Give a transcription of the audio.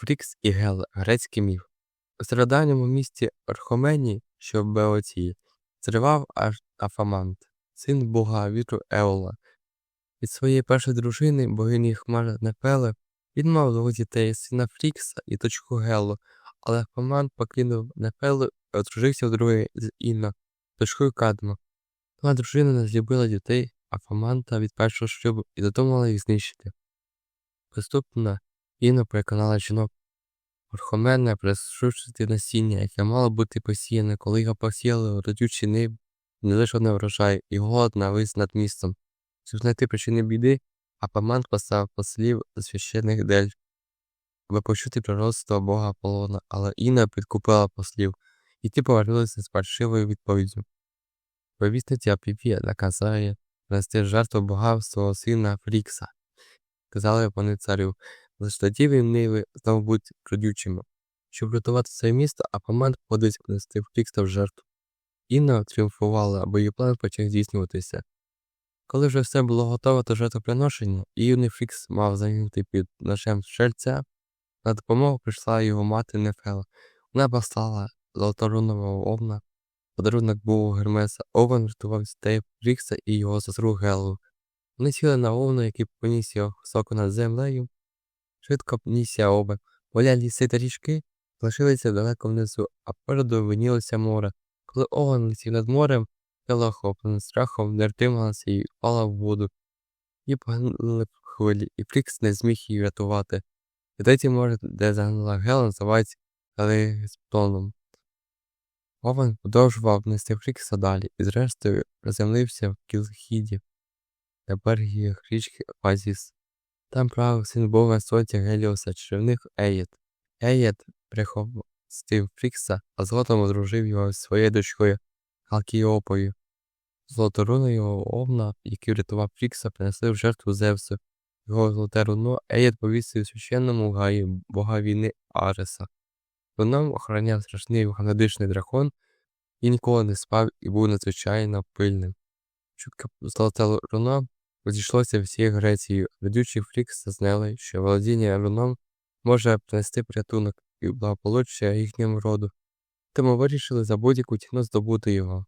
Фрікс і Гела грецький міф. У стародавньому місті Орхоменії, що в Беотії, царював аж Афамант, син бога вітру Еола. Від своєї першої дружини, богині хмар Нефели, він мав двох дітей сина Фрікса і дочку Гелу, але Афамант покинув Нефелу і одружився вдруге з Інна, дочкою Кадма. Вона дружина не злюбила дітей Афаманта від першого шлюбу і додумала їх знищити. Приступна Інна переконала жінок Орхомена присушити насіння, яке мало бути посіяне, коли його посіяли родючі нив, не лише одне врожай, і голод навис над містом. Щоб знайти причини біди, Апамант поставив послів до священних дель, аби почути пророцтво бога Аполлона, але Інна підкупила послів, і ті повернулися з фальшивою відповіддю. Повісниця Апівія наказає принести жертву богам свого сина Фрікса. Казали вони царю, лише тоді він ниви знову будуть родючими. Щоб врятувати це місто, Апамант ходить принести в жертву. Інна тріумфувала, бо її план почав здійснюватися. Коли вже все було готове до жертвоприношення, і юний Фрікс мав загинути під ножем шельця, на допомогу прийшла його мати Нефела. Вона послала золоторунового овна. Подарунок був у Гермеса. Овен рятував дітей Фрікса і його сестру Гелу. Вони сіли на овна, який поніс його високо над землею. Швидко нісся оба. Поля ліси та річки залишилися далеко внизу, а попереду винілося море. Коли овен летів над морем, Гела охоплена страхом не втрималася і впала в воду. Поглинули в хвилі, і Фрікс не зміг її врятувати. І третє море, де загинула Гела, називається Гелеспоном. Овен продовжував нести Фрікса далі і зрештою приземлився в Кілхіді, на берегі річки Оазіс. Там правив син бога сонця Геліоса чарівник Еєт. Еєт приховстив Фрікса, а згодом одружив його зі своєю дочкою Халкіопою. Золоторуна його овна, який врятував Фрікса, принесли в жертву Зевсу. Його золоте руно Еєт повісив священному гаї бога війни Ареса. Руном охороняв страшний вогнедишний дракон і ніколи не спав і був надзвичайно пильним. Чутка золоте руно розійшлося всією Грецією. ведучі Фрікс зазнали, що володіння руном може принести порятунок і благополуччя їхньому роду, тому вирішили за будь-яку ціну здобути його.